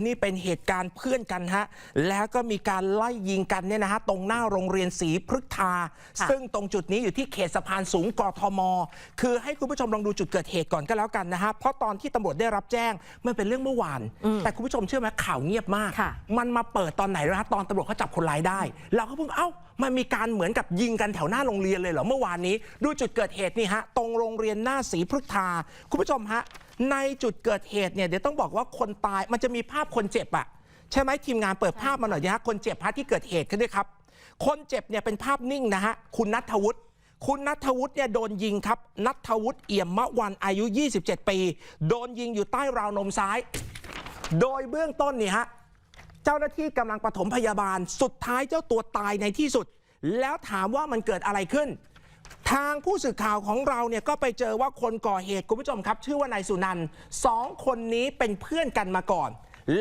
นี่เป็นเหตุการณ์เพื่อนกันฮะ แล้วก็มีการไล่ยิงกันเนี่ยนะฮะ ตรงหน้าโรงเรียนศรีพฤกษาค่ะซึ่งตรงจุดนี้อยู่ที่เขตสะพานสูงกทม คือให้คุณผู้ชมลองดูจุดเกิดเหตุก่อนก็แล้วกันนะฮะ เพราะตอนที่ตำรวจได้รับแจ้ง มันเป็นเรื่องเมื่อวาน แต่คุณผู้ชมเชื่อไหมข่าวเงียบมากค่ะมันมาเปิดตอนไหนนะฮะตอนตำรวจเขาจับคนร้ายได้ เราก็เพิ่งเอ้า มันมีการเหมือนกับยิงกันแถวหน้าโรงเรียนเลยเหรอเมื่อวานนี้ ดูจุดเกิดเหตุนี่ฮะตรงโรงเรียนหน้าศรีพฤกษาคุณผู้ชมฮะในจุดเกิดเหตุเนี่ยเดี๋ยวต้องบอกว่าคนตายมันจะมีภาพคนเจ็บอะใช่ไหมทีมงานเปิดภาพมาหน่อยนะฮะคนเจ็บฮะที่เกิดเหตุกันด้วยครับ คนเจ็บเนี่ยเป็นภาพนิ่งนะฮะคุณนัทวุฒิคุณนัทวุฒิเนี่ยโดนยิงครับนัทวุฒิเอี่ยมมะวันอายุ 27 ปี โดนยิงอยู่ใต้ราวนมซ้าย โดยเบื้องต้นเนี่ยฮะเจ้าหน้าที่กำลังปฐมพยาบาล สุดท้ายเจ้าตัวตายในที่สุด แล้วถามว่ามันเกิดอะไรขึ้น ทางผู้สื่อข่าวของเราเนี่ยก็ไปเจอว่าคนก่อเหตุคุณผู้ชมครับ ชื่อว่านายสุนันท์สองคนนี้เป็นเพื่อนกันมาก่อน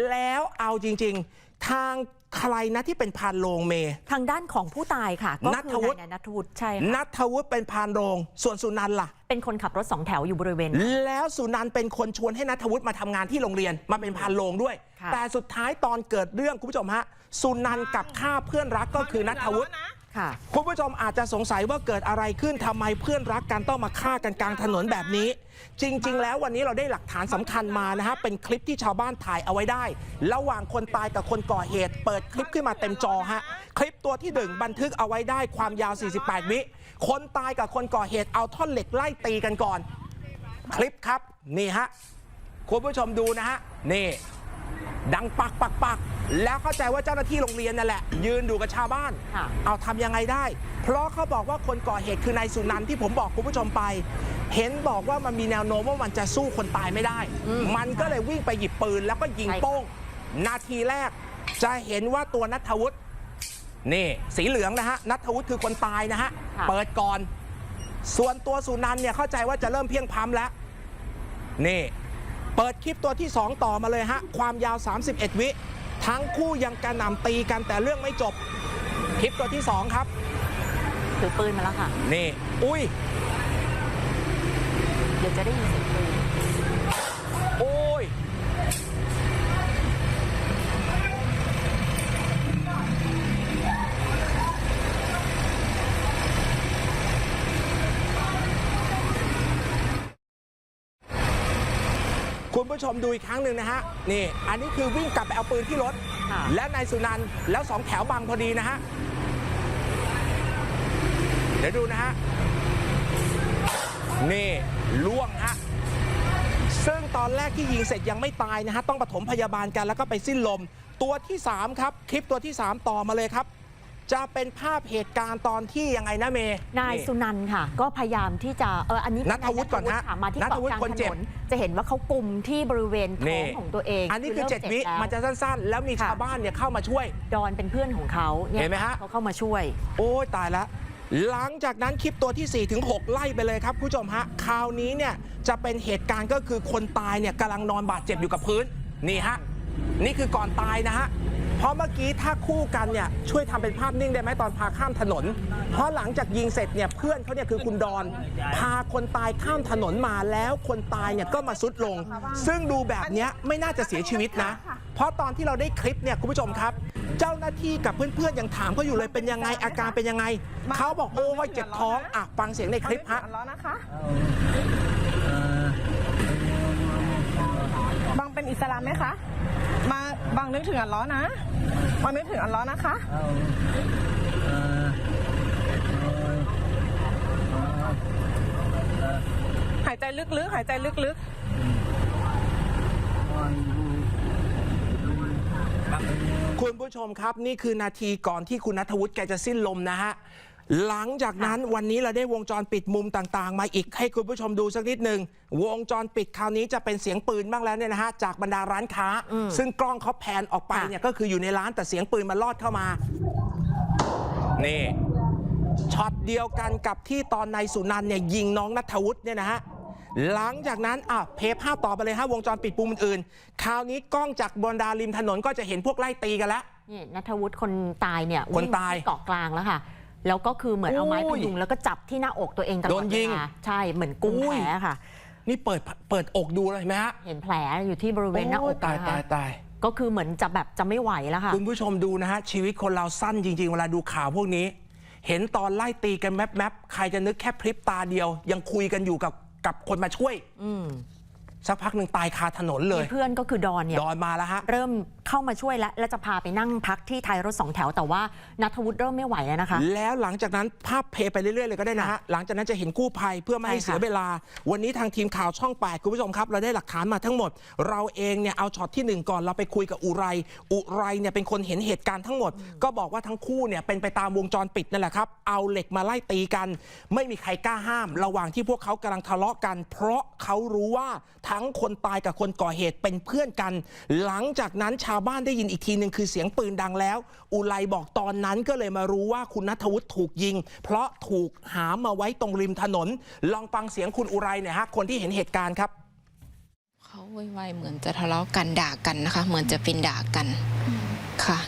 แล้วเอาจริง ๆ ทางใครนะที่เป็นพานโรงเม ทางด้านของผู้ตายค่ะ ก็นัทคืวุอฒินายนัทวุฒิใช่ค่ะนัทวุฒิเป็นพานโรง ส่วนสุนันท์ล่ะ เป็นคนขับรถสองแถวอยู่บริเวณ แล้วสุนันท์เป็นคนชวนให้นัทวุฒิมาทำงานที่โรงเรียนมาเป็นพานโรงด้วย ค่ะ แต่สุดท้ายตอนเกิดเรื่องคุณผู้ชมฮะสุนันท์กับฆ่าเพื่อนรักก็คือนัทวุฒิ คุณผู้ชมอาจจะสงสัยว่าเกิดอะไรขึ้นทำไมเพื่อนรักกันต้องมาฆ่ากันกลางถนนแบบนี้ จริง ๆ แล้ววันนี้เราได้หลักฐานสำคัญมานะฮะเป็นคลิปที่ชาวบ้านถ่ายเอาไว้ได้ ระหว่างคนตายกับคนก่อเหตุ เปิดคลิปขึ้นมาเต็มจอฮะคลิปตัวที่หนึ่งบันทึกเอาไว้ได้ความยาว 48 วิคนตายกับคนก่อเหตุเอาท่อนเหล็กไล่ตีกันก่อน คลิปครับนี่ฮะคุณผู้ชมดูนะฮะนี่ ดังปักปักปักแล้วเข้าใจว่าเจ้าหน้าที่โรงเรียนนั่นแหละ ยืนดูกับชาวบ้าน ค่ะ เอาทำยังไงได้ เพราะเขาบอกว่าคนก่อเหตุคือนายสุนันท์ที่ผมบอกคุณผู้ชมไป เห็นบอกว่ามันมีแนวโน้มว่ามันจะสู้คนตายไม่ได้ อืมมันก็เลยวิ่งไปหยิบปืนแล้วก็ยิงใช่ค่ะโป้ง นาทีแรก จะเห็นว่าตัวนัทวุฒิ นี่สีเหลืองนะฮะนัทวุฒิคือคนตายนะฮะ ค่ะ เปิดก่อน ส่วนตัวสุนันท์เนี่ยเข้าใจว่าจะเริ่มเพียงพล้ำแล้ว นี่ เปิดคลิปตัวที่ 2 ต่อมาเลยฮะ ความยาว 31 วิ ทั้งคู่ยังกระหน่ำตีกันแต่เรื่องไม่จบ คลิปตัวที่ 2 ครับ ถือปืนมาแล้วค่ะ นี่ อุ้ย เดี๋ยวจะได้ยินเสียงปืน โอ้ย คุณผู้ชมดูอีกครั้งหนึ่งนะฮะนี่ อันนี้คือวิ่งกลับไปเอาปืนที่รถ ค่ะและนายสุนันท์แล้วสองแถวบังพอดีนะฮะ เดี๋ยวดูนะฮะ นี่ล่วงฮะ ซึ่งตอนแรกที่ยิงเสร็จยังไม่ตายนะฮะ ต้องปฐมพยาบาลกันแล้วก็ไปสิ้นลม ตัวที่ 3 ครับ คลิปตัวที่ 3 ต่อมาเลยครับ จะเป็นภาพเหตุการณ์ตอนที่ยังไงนะเมย์นายสุนันท์ค่ะ ก็พยายามที่จะเอออันนี้นัทวุฒิก่อนนะค่ะมาที่นัทเกาะวุฒิกลางคนถเจ็นบนจะเห็นว่าเขากลุ่มที่บริเวณท้นี่องของตัวเอง อันนี้คือริ่7วิจ็บแล้วมันจะสั้นๆ แล้วมีค่ะชาวบ้านเนี่ยเข้ามาช่วย ดอนเป็นเพื่อนของเขาเนี่ยเห็นไหมฮะเขาเข้ามาช่วย โอ้ยตายละหลังจากนั้นคลิปตัวที่ 4 ถึง 6 ไล่ไปเลยครับคุณผู้ชมฮะคราวนี้เนี่ยจะเป็นเหตุการณ์ก็คือคนตายเนี่ยกำลังนอนบาดเจ็บอยู่กับพื้น นี่ฮะ นี่คือก่อนตายนะฮะ เพราะเมื่อกี้ถ้าคู่กันเนี่ยช่วยทำเป็นภาพนิ่งได้ไหมตอนพาข้ามถนน เพราะหลังจากยิงเสร็จเนี่ยเพื่อนเขาเนี่ยคือคุณดอน พาคนตายข้ามถนนมาแล้วคนตายเนี่ยก็มาซุดลง ซึ่งดูแบบเนี้ยไม่น่าจะเสียชีวิตนะ เพราะตอนที่เราได้คลิปเนี่ยคุณผู้ชมครับเจ้าหน้าที่กับเพื่อนๆยังถามเขาอยู่เลยเป็นยังไงอาการเป็นยังไง เขาบอกโอ้ยเจ็บท้องอะฟังเสียงในคลิปฮะ อัลล้อฮ์นะคะบาง เป็นอิสลามไหมคะ มาบางนึกถึงอัลล้อฮ์นะบางนึกถึงอัลล้อฮ์นะคะ หายใจลึกๆ หายใจลึกๆ คุณผู้ชมครับ นี่คือนาทีก่อนที่คุณนัทวุฒิแกจะสิ้นลมนะฮะ หลังจากนั้นวันนี้เราได้วงจรปิดมุมต่าง ๆ มาอีกให้คุณผู้ชมดูสักนิดหนึ่งวงจรปิดคราวนี้จะเป็นเสียงปืนบ้างแล้วเนี่ยนะฮะจากบรรดาร้านค้า ซึ่งกล้องเขาแพนออกไปค่ะเนี่ยก็คืออยู่ในร้านแต่เสียงปืนมันลอดเข้ามา นี่ช็อตเดียวกันกับที่ตอนนายสุนันท์เนี่ยยิงน้องนัทวุฒิเนี่ยนะฮะหลังจากนั้นอะเพย์ภาพต่อไปเลยฮะวงจรปิดมุมอื่นๆคราวนี้กล้องจากบรรดาริมถนนก็จะเห็นพวกไล่ตีกันแล้วนี่นัทวุฒิคนตายเนี่ยคนวิ่งตายที่เกาะกลางแล้วค่ะ แล้วก็คือเหมือนเอาไม้โอ้พยยุงแล้วก็จับที่หน้าอกตัวเองตลอดโดนยิงเวลาใช่เหมือนกุมโอ้ยแผลค่ะ นี่เปิดเปิดอกดูเลยเห็นไหมฮะเห็นแผลอยู่ที่บริเวณหน้าอกโยตายนะคะตายตาย ก็คือเหมือนจะแบบจะไม่ไหวแล้วค่ะ คุณผู้ชมดูนะฮะ ชีวิตคนเราสั้นจริง ๆ เวลาดูข่าวพวกนี้ เห็นตอนไล่ตีกันแมปแมปใครจะนึกแค่พริบตาเดียว ยังคุยกันอยู่กับกับคนมาช่วยอืมสักพักหนึ่งตายคาถนนเลย มีเพื่อนก็คือดอนเนี่ย ดอนมาแล้วฮะ เริ่ม เข้ามาช่วยแล้วแล้วจะพาไปนั่งพักที่ท้ายรถสองแถวแต่ว่านัทวุฒิเริ่มไม่ไหวแล้วนะคะ แล้วหลังจากนั้นภาพเพลย์ไปเรื่อยๆเลยก็ได้นะฮะหลังจากนั้นจะเห็นกู้ภัยเพื่อไม่ให้ใช่ค่ะเสียเวลา วันนี้ทางทีมข่าวช่อง8คุณผู้ชมครับเราได้หลักฐานมาทั้งหมด เราเองเนี่ยเอาช็อตที่หนึ่งก่อนเราไปคุยกับอุไร อุไรเนี่ยเป็นคนเห็นเหตุการณ์ทั้งหมด ก็บอกว่าทั้งคู่เนี่ยเป็นไปตามวงจรปิดนั่นแหละครับเอาเหล็กมาไล่ตีกัน ไม่มีใครกล้าห้าม ระหว่างที่พวกเขากำลังทะเลาะกัน เพราะเขารู้ว่าทั้งคนตายกับคนก่อเหตุเป็นเพื่อนกัน หลังจากนั้นชาวาวบ้านได้ยินอีกทีหนึ่งคือเสียงปืนดังแล้ว อุไรบอกตอนนั้นก็เลยมารู้ว่าคุณนัทวุฒิถูกยิง เพราะถูกหามมาไว้ตรงริมถนน ลองฟังเสียงคุณอุไรหน่อยฮะคนที่เห็นเหตุการณ์ครับเขาวายเหมือนจะทะเลาะกันด่ากันนะคะ เหมือนจะเป็นด่ากันค่ะ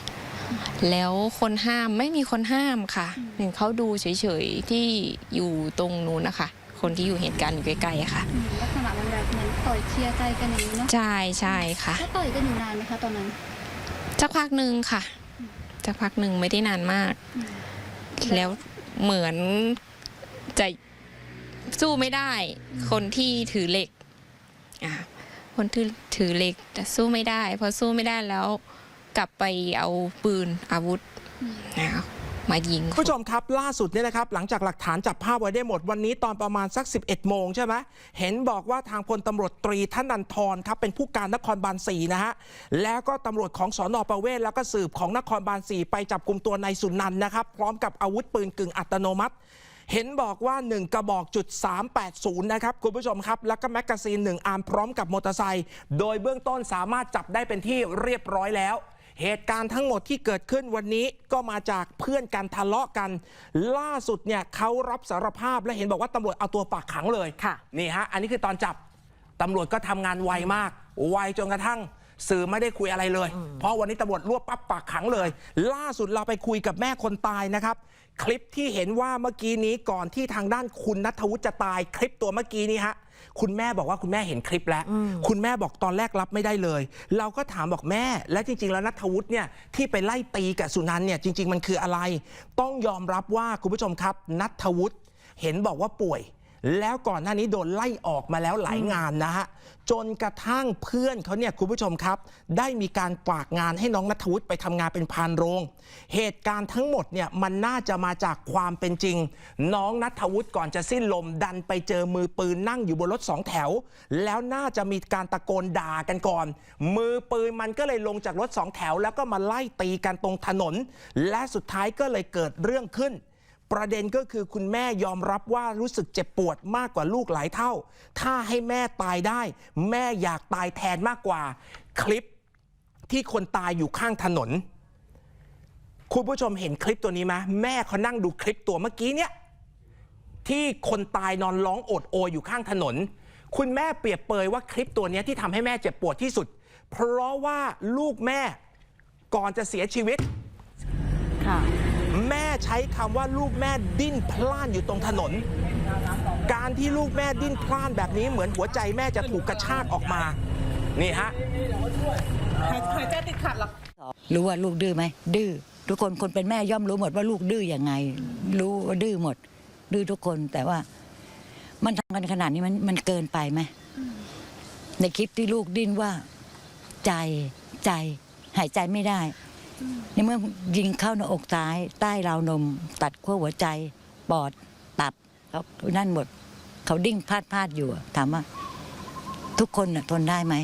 แล้วคนห้ามไม่มีคนห้ามค่ะเห็นเขาดูเฉยๆที่อยู่ตรงนู้นนะคะ คนที่อยู่เหตุการณ์อยู่ใกล้ๆอะค่ะ เหมือนต่อยเคลียร์ใจกันอย่างนี้เนาะใช่ใช่ค่ะแล้วต่อยกันอยู่นานไหมคะตอนนั้นสักพักหนึ่งค่ะสักพักหนึ่งไม่ได้นานมากอืมแล้วเหมือนจะสู้ไม่ได้ คนที่ถือเหล็กอ่าคนที่ถือเหล็กแต่สู้ไม่ได้ พอสู้ไม่ได้แล้วกลับไปเอาปืนอาวุธนะคะ มายิงผู้ชมครับล่าสุดเนี่ยนะครับหลังจากหลักฐานจับภาพไว้ได้หมดวันนี้ตอนประมาณสัก 11 โมงใช่ไหมเห็นบอกว่าทางพลตำรวจตรีธนันทรครับเป็นผู้การนครบาล4นะฮะแล้วก็ตำรวจของสอนอประเวศแล้วก็สืบของนครบาล4ไปจับกลุ่มตัวนายสุนันท์นะครับพร้อมกับอาวุธปืนกึ่งอัตโนมัติเห็นบอกว่า 1 กระบอกจุด380 นะครับ คุณผู้ชมครับ แล้วก็แมกกาซีน 1 อาร์มพร้อมกับมอเตอร์ไซค์โดยเบื้องต้นสามารถจับได้เป็นที่เรียบร้อยแล้ว เหตุการณ์ทั้งหมดที่เกิดขึ้นวันนี้ก็มาจากเพื่อนกันทะเลาะกัน ล่าสุดเนี่ยเขารับสารภาพและเห็นบอกว่าตำรวจเอาตัวฝากขังเลยค่ะ นี่ฮะ อันนี้คือตอนจับตำรวจก็ทำงานไวมาก ไวจนกระทั่งสื่อไม่ได้คุยอะไรเลย เพราะวันนี้ตำรวจรวบปั๊บปากขังเลย ล่าสุดเราไปคุยกับแม่คนตายนะครับ คลิปที่เห็นว่าเมื่อกี้นี้ก่อนที่ทางด้านคุณนัทวุฒิจะตาย คลิปตัวเมื่อกี้นี้ฮะ คุณแม่บอกว่าคุณแม่เห็นคลิปแล้ว คุณแม่บอกตอนแรกรับไม่ได้เลย เราก็ถามบอกแม่ และจริง ๆ แล้วนัทวุฒิเนี่ยที่ไปไล่ตีกับสุนันท์เนี่ยจริง ๆ มันคืออะไร ต้องยอมรับว่าคุณผู้ชมครับนัทวุฒิเห็นบอกว่าป่วย แล้วก่อนหน้านี้โดนไล่ออกมาแล้วหลายงานนะฮะ จนกระทั่งเพื่อนเขาเนี่ยคุณผู้ชมครับ ได้มีการฝากงานให้น้องนัทวุฒิไปทำงานเป็นพานโรง เหตุการณ์ทั้งหมดเนี่ยมันน่าจะมาจากความเป็นจริง น้องนัทวุฒิก่อนจะสิ้นลมดันไปเจอมือปืนนั่งอยู่บนรถสองแถว แล้วน่าจะมีการตะโกนด่ากันก่อน มือปืนมันก็เลยลงจากรถสองแถว แล้วก็มาไล่ตีกันตรงถนน และสุดท้ายก็เลยเกิดเรื่องขึ้น ประเด็นก็คือคุณแม่ยอมรับว่ารู้สึกเจ็บปวดมากกว่าลูกหลายเท่า ถ้าให้แม่ตายได้ แม่อยากตายแทนมากกว่า คลิปที่คนตายอยู่ข้างถนน คุณผู้ชมเห็นคลิปตัวนี้ไหมแม่เขานั่งดูคลิปตัวเมื่อกี้เนี่ยที่คนตายนอนร้องโอดโอยอยู่ข้างถนน คุณแม่เปรียบเปยว่าคลิปตัวนี้ที่ทำให้แม่เจ็บปวดที่สุด เพราะว่าลูกแม่ก่อนจะเสียชีวิตค่ะ ใช้คำว่าลูกแม่ดิ้นพล่านอยู่ตรงถนน การที่ลูกแม่ดิ้นพล่านแบบนี้เหมือนหัวใจแม่จะถูกกระชากออกมา นี่ฮะหายหายใจติดขัดเหรอรู้ว่าลูกดื้อไหมดื้อทุกคนคนเป็นแม่ย่อมรู้หมดว่าลูกดื้อยังไง รู้ว่าดื้อหมด ดื้อทุกคนแต่ว่า มันทำกันขนาดนี้มันมันเกินไปไหมในคลิปที่ลูกดิ้นว่า ใจใจหายใจไม่ได้ ในเมื่อยิงเข้าหน้าอกซ้าย ใต้ราวนม ตัดขั้วหัวใจ ปอดตับเขานั่นหมด เขาดิ้งพลาดพลาดอยู่อะถามว่า ทุกคนน่ะทนได้ไหม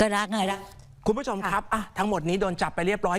ก็รักไงรัก คุณผู้ชมครับอะทั้งหมดนี้โดนจับไปเรียบร้อย